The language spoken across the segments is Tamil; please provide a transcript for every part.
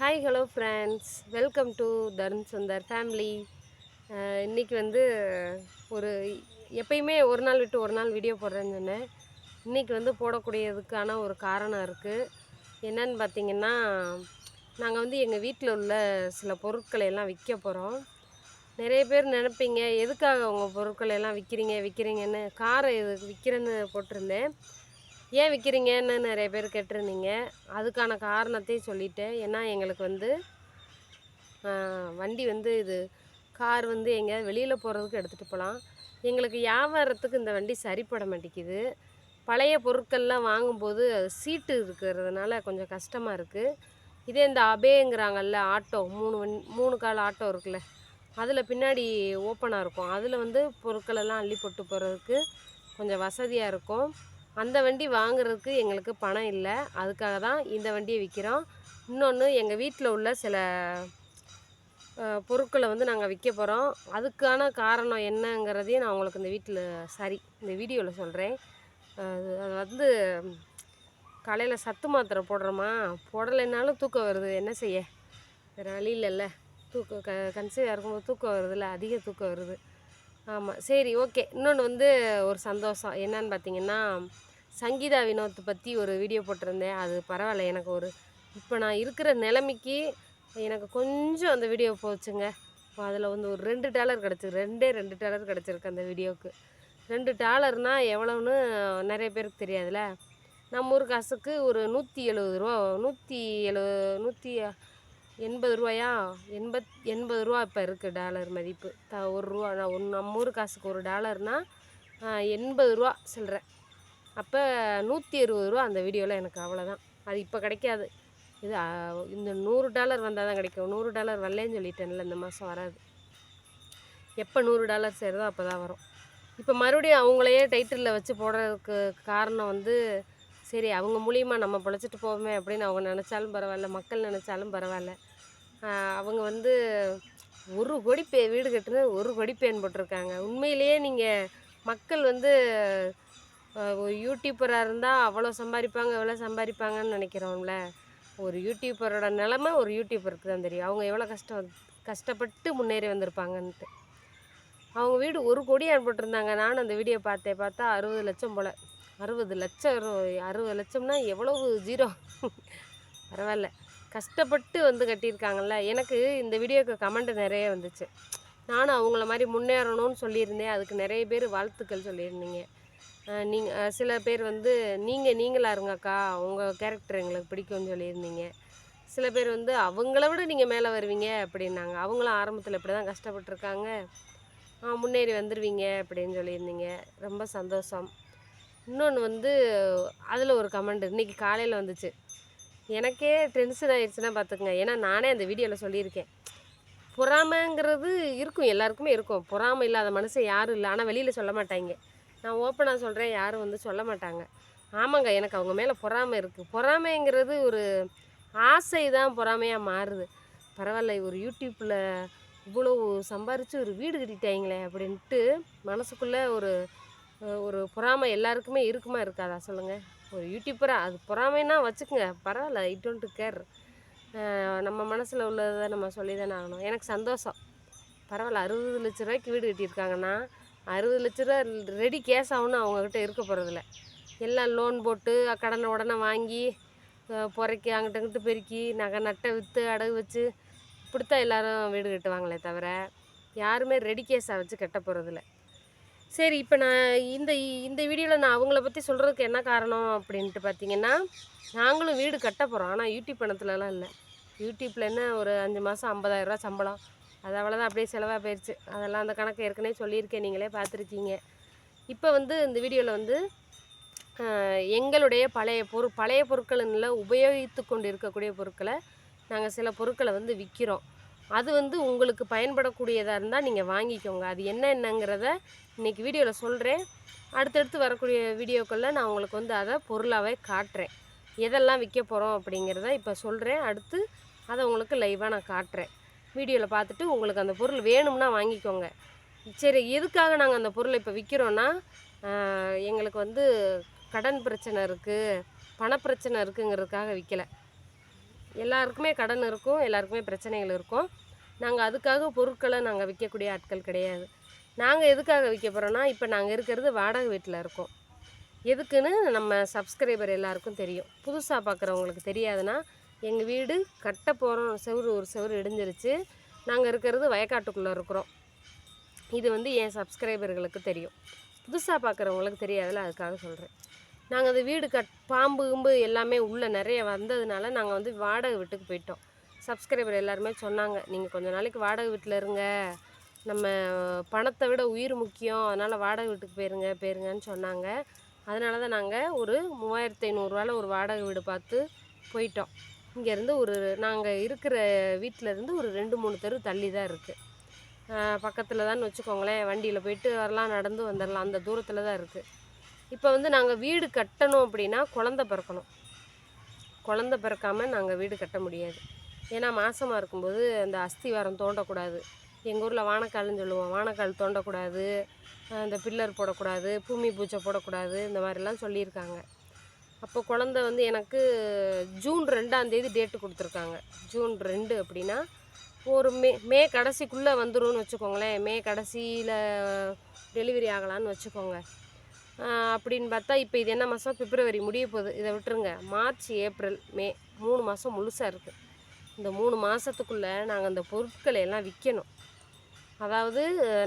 Hi hello friends welcome to Tarun Sundar family இன்றைக்கி வந்து ஒரு எப்பயுமே ஒரு நாள் விட்டு ஒரு நாள் வீடியோ போடுறேன்னு சொன்னேன். இன்றைக்கி வந்து போடக்கூடியதுக்கான ஒரு காரணம் இருக்குது என்னன்னு பார்த்தீங்கன்னா நாங்கள் வந்து எங்கள் வீட்டில் உள்ள சில பொருட்களை எல்லாம் விற்க போகிறோம் நிறைய பேர் நினைப்பீங்க எதுக்காக உங்கள் பொருட்களை எல்லாம் விற்கிறீங்க விற்கிறீங்கன்னு காரை இது விற்கிறேன்னு போட்டிருந்தேன். ஏன் விற்கிறீங்கன்னு நிறைய பேர் கேட்டிருந்தீங்க. அதுக்கான காரணத்தையும் சொல்லிட்டேன். ஏன்னா எங்களுக்கு வந்து வண்டி வந்து இது கார் வந்து எங்கேயாவது வெளியில் போகிறதுக்கு எடுத்துகிட்டு போகலாம். எங்களுக்கு வியாபாரத்துக்கு இந்த வண்டி சரிப்பட மாட்டேங்குது. பழைய பொருட்கள்லாம் வாங்கும்போது அது சீட்டு இருக்கிறதுனால கொஞ்சம் கஷ்டமாக இருக்குது இதே இந்த அபேங்கிறாங்கல்ல ஆட்டோ மூணு வண் மூணு கால் ஆட்டோ இருக்குல்ல அதில் பின்னாடி ஓப்பனாக இருக்கும். அதில் வந்து பொருட்களெல்லாம் அள்ளி போட்டு போகிறதுக்கு கொஞ்சம் வசதியாக இருக்கும். அந்த வண்டி வாங்குறதுக்கு எங்களுக்கு பணம் இல்லை. அதுக்காக தான் இந்த வண்டியை விற்கிறோம் இன்னொன்று எங்கள் வீட்டில் உள்ள சில பொருட்களை வந்து நாங்கள் விற்க போகிறோம் அதுக்கான காரணம் என்னங்கிறதையும் நான் உங்களுக்கு இந்த வீட்டில் சரி இந்த வீடியோவில் சொல்கிறேன் அது அது வந்து காலையில் சத்து மாத்திரை போடுறோமா? போடலைன்னாலும் தூக்கம் வருது. என்ன செய்ய? வேறு வழி இல்லைல்ல. தூக்கம் க கன்சீவாக இருக்கும்போது தூக்கம் வருதுல்ல. அதிக தூக்கம் வருது. ஆமாம் சரி ஓகே. இன்னொன்று வந்து ஒரு சந்தோஷம். என்னன்னு பார்த்தீங்கன்னா சங்கீதா வினோத்தை பற்றி ஒரு வீடியோ போட்டிருந்தேன். அது பரவாயில்ல எனக்கு ஒரு இப்போ நான் இருக்கிற நிலைமைக்கு எனக்கு கொஞ்சம் அந்த வீடியோ போச்சுங்க. அதில் வந்து ஒரு ரெண்டு டாலர் கிடச்சிருக்கு ரெண்டே ரெண்டு டாலர் கிடச்சிருக்கு அந்த வீடியோவுக்கு ரெண்டு டாலர்னால் எவ்வளோன்னு நிறைய பேருக்கு தெரியாதுல்ல. நம்ம ஊர் காசுக்கு ஒரு நூற்றி எழுபது ரூபா நூற்றி எழு நூற்றி எண்பது ரூபாயா? எண்பத் எண்பது ரூபா இப்போ இருக்குது டாலர் மதிப்பு. த ஒரு ரூபா நான் ஒன் நம்ம ஊர் காசுக்கு ஒரு டாலர்னால் எண்பது ரூபா சொல்கிறேன் அப்போ நூற்றி இருபது ரூபா அந்த வீடியோவில் எனக்கு அவ்வளோதான் அது இப்போ கிடைக்காது. இது இந்த நூறு டாலர் வந்தால் தான் கிடைக்கும். நூறு டாலர் வரலன்னு சொல்லிட்டேன்ல இந்த மாதம் வராது. எப்போ நூறு டாலர் சேருதோ அப்போ தான் வரும். இப்போ மறுபடியும் அவங்களையே டைட்டிலில் வச்சு போடுறதுக்கு காரணம் வந்து சரி அவங்க மூலியமாக நம்ம பிழைச்சிட்டு போவோமே அப்படின்னு அவங்க நினச்சாலும் பரவாயில்ல மக்கள் நினச்சாலும் பரவாயில்ல. அவங்க வந்து ஒரு கோடி பே வீடு கட்டுனது ஒரு கோடி பேன் போட்டிருக்காங்க. உண்மையிலேயே நீங்கள் மக்கள் வந்து ஒரு யூடியூப்பராக இருந்தால் அவ்வளோ சம்பாதிப்பாங்க எவ்வளோ சம்பாதிப்பாங்கன்னு நினைக்கிறோம்ல. ஒரு யூடியூப்பரோட நிலமை ஒரு யூடியூப்பருக்கு தான் தெரியும். அவங்க எவ்வளோ கஷ்டம் கஷ்டப்பட்டு முன்னேறி வந்திருப்பாங்கன்ட்டு. அவங்க வீடு ஒரு கோடி போட்டிருந்தாங்க நானும் அந்த வீடியோ பார்த்தேன் பார்த்தா அறுபது லட்சம் போல். அறுபது லட்சம் அறுபது லட்சம்னா எவ்வளவு ஜீரோ? பரவாயில்ல. கஷ்டப்பட்டு வந்து கட்டியிருக்காங்கல்ல. எனக்கு இந்த வீடியோக்கு கமெண்ட் நிறைய வந்துச்சு. நானும் அவங்கள மாதிரி முன்னேறணும்னு சொல்லியிருந்தேன். அதுக்கு நிறைய பேர் வாழ்த்துக்கள் சொல்லியிருந்தீங்க. நீங்கள் சில பேர் வந்து நீங்கள் நீங்களாக இருங்கக்கா உங்கள் கேரக்டர் எங்களுக்கு பிடிக்கும்னு சொல்லியிருந்தீங்க. சில பேர் வந்து அவங்கள விட நீங்கள் மேலே வருவீங்க அப்படின்னாங்க. அவங்களும் ஆரம்பத்தில் இப்படி தான் கஷ்டப்பட்டிருக்காங்க முன்னேறி வந்துடுவீங்க அப்படின்னு சொல்லியிருந்தீங்க. ரொம்ப சந்தோஷம். இன்னொன்று வந்து அதில் ஒரு கமெண்ட் இன்றைக்கி காலையில் வந்துச்சு. எனக்கே டென்ஷன் ஆயிடுச்சுன்னா பார்த்துக்குங்க. ஏன்னா நானே அந்த வீடியோவில் சொல்லியிருக்கேன். பொறாமைங்கிறது இருக்கும். எல்லாருக்குமே இருக்கும். பொறாமை இல்லாத மனுஷன் யாரும் இல்லை. ஆனால் வெளியில் சொல்ல மாட்டாங்க. நான் ஓப்பனாக சொல்கிறேன் யாரும் வந்து சொல்ல மாட்டாங்க. ஆமாங்க எனக்கு அவங்க மேலே பொறாமை இருக்குது பொறாமைங்கிறது ஒரு ஆசை தான் பொறாமையாக மாறுது. பரவாயில்ல ஒரு யூடியூப்பில் இவ்வளோ சம்பாரித்து ஒரு வீடு கட்டிட்டாங்களே அப்படின்ட்டு மனசுக்குள்ளே ஒரு ஒரு பொறாமை எல்லாருக்குமே இருக்குமா இருக்காதா சொல்லுங்கள் ஒரு யூடியூப்பராக அது பொறாமைன்னா வச்சுக்கோங்க. பரவாயில்ல ஐ டோன்ட் கேர் நம்ம மனசில் உள்ளதை நம்ம சொல்லி தானே ஆகணும். எனக்கு சந்தோஷம். பரவாயில்ல அறுபது லட்ச ரூபாய்க்கு வீடு கட்டியிருக்காங்கன்னா அறுபது லட்ச ரூபா ரெடி கேஷ் ஆகும்னு அவங்கக்கிட்ட இருக்க போகிறதில்ல எல்லாம் லோன் போட்டு கடனை உடனே வாங்கி அஹ், பொறைக்கி அங்கிட்ட இங்கிட்டு பெருக்கி நகை நட்டை விற்று அடகு வச்சு இப்படித்தான் எல்லோரும் வீடு கட்டுவாங்களே தவிர யாருமே ரெடி கேஸாக வச்சு கட்ட போகிறதில்ல சரி இப்போ நான் இந்த இந்த வீடியோவில் நான் அவங்கள பற்றி சொல்கிறதுக்கு என்ன காரணம் அப்படின்ட்டு பார்த்தீங்கன்னா நாங்களும் வீடு கட்ட போகிறோம் ஆனால் யூடியூப் பணத்துலலாம் இல்லை. யூடியூப்பில் என்ன ஒரு அஞ்சு மாதம் ஐம்பதாயிரரூவா சம்பளம். அது அவ்வளோதான் அப்படியே செலவாக போயிடுச்சு அதெல்லாம் அந்த கணக்கு ஏற்கனவே சொல்லியிருக்கேன் நீங்களே பார்த்துருக்கீங்க. இப்போ வந்து இந்த வீடியோவில் வந்து எங்களுடைய பழைய பொரு பழைய பொருட்களில் உபயோகித்து கொண்டு இருக்கக்கூடிய பொருட்களை நாங்கள் சில பொருட்களை வந்து விற்கிறோம் அது வந்து உங்களுக்கு பயன்படக்கூடியதாக இருந்தால் நீங்கள் வாங்கிக்கோங்க. அது என்ன என்னங்கிறத இன்றைக்கி வீடியோவில் சொல்கிறேன் அடுத்தடுத்து வரக்கூடிய வீடியோக்களில் நான் உங்களுக்கு வந்து அதை பொருளாகவே காட்டுறேன். எதெல்லாம் விற்க போகிறோம் அப்படிங்கிறத இப்போ சொல்கிறேன் அடுத்து அதை உங்களுக்கு லைவாக நான் காட்டுறேன். வீடியோவில் பார்த்துட்டு உங்களுக்கு அந்த பொருள் வேணும்னா வாங்கிக்கோங்க. சரி எதுக்காக நாங்கள் அந்த பொருளை இப்போ விற்கிறோன்னா எங்களுக்கு வந்து கடன் பிரச்சனை இருக்குது பணப்பிரச்சனை இருக்குங்கிறதுக்காக விற்கல எல்லாருக்குமே கடன் இருக்கும் எல்லாருக்குமே பிரச்சனைகள் இருக்கும். நாங்கள் அதுக்காக பொருட்களை நாங்கள் விற்கக்கூடிய ஆட்கள் கிடையாது. நாங்கள் எதுக்காக விற்க போகிறோன்னா இப்போ நாங்கள் இருக்கிறது வாடகை வீட்டில் இருக்கோம். எதுக்குன்னு நம்ம சப்ஸ்கிரைபர் எல்லாருக்கும் தெரியும். புதுசாக பார்க்குறவங்களுக்கு தெரியாதுன்னா எங்கள் வீடு கட்ட போகிறோம் செவுரு ஒரு செவுரு இடிஞ்சிருச்சு. நாங்கள் இருக்கிறது வயக்காட்டுக்குள்ளே இருக்கிறோம். இது வந்து என் சப்ஸ்கிரைபர்களுக்கு தெரியும். புதுசாக பார்க்குறவங்களுக்கு தெரியாதுல்ல அதுக்காக சொல்கிறேன் நாங்கள் அந்த வீடு கட் பாம்பு கும்பு எல்லாமே உள்ளே நிறைய வந்ததுனால நாங்கள் வந்து வாடகை வீட்டுக்கு போயிட்டோம். சப்ஸ்கிரைபர் எல்லாருமே சொன்னாங்க நீங்கள் கொஞ்ச நாளைக்கு வாடகை வீட்டில் இருங்க. நம்ம பணத்தை விட உயிர் முக்கியம். அதனால் வாடகை வீட்டுக்கு போயிருங்க போயிருங்கன்னு சொன்னாங்க. அதனால தான் நாங்கள் ஒரு மூவாயிரத்து ஐநூறுரூவாவில் ஒரு வாடகை வீடு பார்த்து போயிட்டோம். இங்கேருந்து ஒரு நாங்கள் இருக்கிற வீட்டிலேருந்து ஒரு ரெண்டு மூணு தெரு தள்ளி தான் இருக்குது பக்கத்தில் தான் வச்சுக்கோங்களேன். வண்டியில் போயிட்டு வரலாம் நடந்து வந்துடலாம் அந்த தூரத்தில் தான் இருக்குது இப்போ வந்து நாங்கள் வீடு கட்டணும் அப்படின்னா குழந்த பிறக்கணும். குழந்த பிறக்காமல் நாங்கள் வீடு கட்ட முடியாது. ஏன்னா மாசமாக இருக்கும்போது அந்த அஸ்திவாரம் தோண்டக்கூடாது. எங்கள் ஊரில் வானக்கால்னு சொல்லுவோம். வானக்கால் தோண்டக்கூடாது. அந்த இந்த பில்லர் போடக்கூடாது. பூமி பூஜை போடக்கூடாது. இந்த மாதிரிலாம் சொல்லியிருக்காங்க. அப்போ குழந்த வந்து எனக்கு ஜூன் ரெண்டாம் தேதி டேட்டு கொடுத்துருக்காங்க. ஜூன் ரெண்டு அப்படின்னா ஒரு மே மே கடைசிக்குள்ளே வந்துரும்னு வச்சுக்கோங்களேன். மே கடைசியில் டெலிவரி ஆகலான்னு வச்சுக்கோங்க. அப்படின்னு பார்த்தா இப்போ இது என்ன மாதம் பிப்ரவரி முடிய போகுது. இதை விட்டுருங்க. மார்ச் ஏப்ரல் மே மூணு மாதம் முழுசாக இருக்குது இந்த மூணு மாதத்துக்குள்ளே நாங்கள் அந்த பொருட்களை எல்லாம் விற்கணும் அதாவது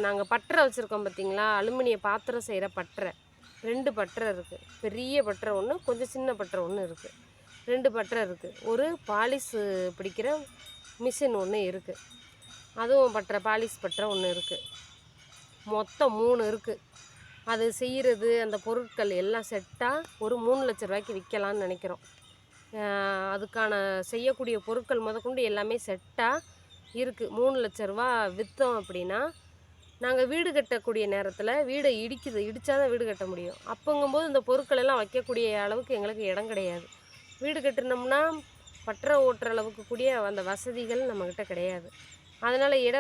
நாங்கள் பட்டரை வச்சுருக்கோம் பார்த்தீங்களா அலுமினிய பாத்திரம் செய்கிற பட்டரை ரெண்டு பட்டறை இருக்குது பெரிய பட்டறை ஒன்று கொஞ்சம் சின்ன பட்டறை ஒன்று இருக்குது ரெண்டு பட்டறை இருக்குது ஒரு பாலிஸ் பிடிக்கிற மிஷின் ஒன்று இருக்குது அதுவும் பட்டரை பாலிஷ் பட்டரை ஒன்று இருக்குது மொத்தம் மூணு இருக்குது அது செய்கிறது அந்த பொருட்கள் எல்லாம் செட்டாக ஒரு மூணு லட்ச ரூபாய்க்கு விற்கலான்னு நினைக்கிறோம். அதுக்கான செய்யக்கூடிய பொருட்கள் முதற்கொண்டு எல்லாமே செட்டாக இருக்குது மூணு லட்ச ரூபா விற்றோம் அப்படின்னா நாங்கள் வீடு கட்டக்கூடிய நேரத்தில் வீடை இடிக்குது இடித்தா தான் வீடு கட்ட முடியும். அப்போங்கும்போது இந்த பொருட்கள் எல்லாம் வைக்கக்கூடிய அளவுக்கு எங்களுக்கு இடம் கிடையாது. வீடு கட்டினோம்னா பற்ற ஓட்டுற அளவுக்கு கூடிய அந்த வசதிகள் நம்மக்கிட்ட கிடையாது. அதனால் இட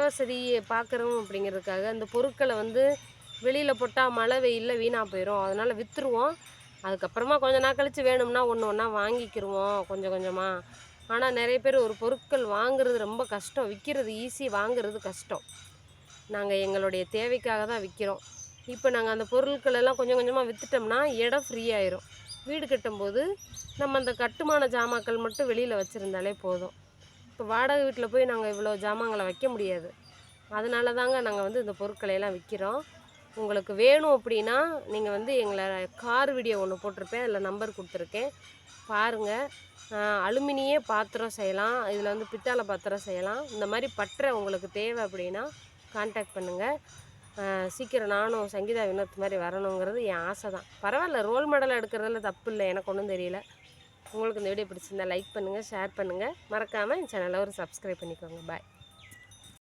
பார்க்குறோம் அப்படிங்கிறதுக்காக அந்த பொருட்களை வந்து வெளியில் போட்டால் மழை வெயிலில் வீணாக போயிடும் அதனால் விற்றுருவோம் அதுக்கப்புறமா கொஞ்ச நாள் கழித்து வேணும்னா ஒன்று ஒன்றா வாங்கிக்கிருவோம் கொஞ்சம். கொஞ்சமாக ஆனால் நிறைய பேர் ஒரு பொருட்கள் வாங்குறது ரொம்ப கஷ்டம். விற்கிறது ஈஸி வாங்குறது கஷ்டம். நாங்கள் எங்களுடைய தேவைக்காக தான் விற்கிறோம் இப்போ நாங்கள் அந்த பொருட்கள் எல்லாம் கொஞ்சம் கொஞ்சமாக விற்றுட்டோம்னா இடம் ஃப்ரீ ஆயிரும். வீடு கட்டும்போது நம்ம அந்த கட்டுமான ஜாமாக்கள் மட்டும் வெளியில் வச்சுருந்தாலே போதும். இப்போ வாடகை வீட்டில் போய் நாங்கள் இவ்வளோ ஜாமான்களை வைக்க முடியாது. அதனால தாங்க நாங்கள் வந்து இந்த பொருட்களை எல்லாம் விற்கிறோம் உங்களுக்கு வேணும் அப்படின்னா நீங்கள் வந்து எங்களை கார் வீடியோ ஒன்று போட்டிருப்பேன். அதில் நம்பர் கொடுத்துருக்கேன். பாருங்கள் அலுமினிய பாத்திரம் செய்யலாம். இதில் வந்து பித்தளை பாத்திரம் செய்யலாம். இந்த மாதிரி பற்ற உங்களுக்கு தேவை அப்படின்னா காண்டாக்ட் பண்ணுங்கள் சீக்கிரம் நானும் சங்கீதா வினோத் மாதிரி வரணுங்கிறது என் ஆசை தான். பரவாயில்ல ரோல் மாடலாக எடுக்கிறதுல தப்பு இல்லை எனக்கு ஒன்றும் தெரியல. உங்களுக்கு இந்த வீடியோ பிடிச்சிருந்தா லைக் பண்ணுங்கள் ஷேர் பண்ணுங்கள் மறக்காமல் என் சேனலை ஒரு சப்ஸ்கிரைப் பண்ணிக்கோங்க. பாய்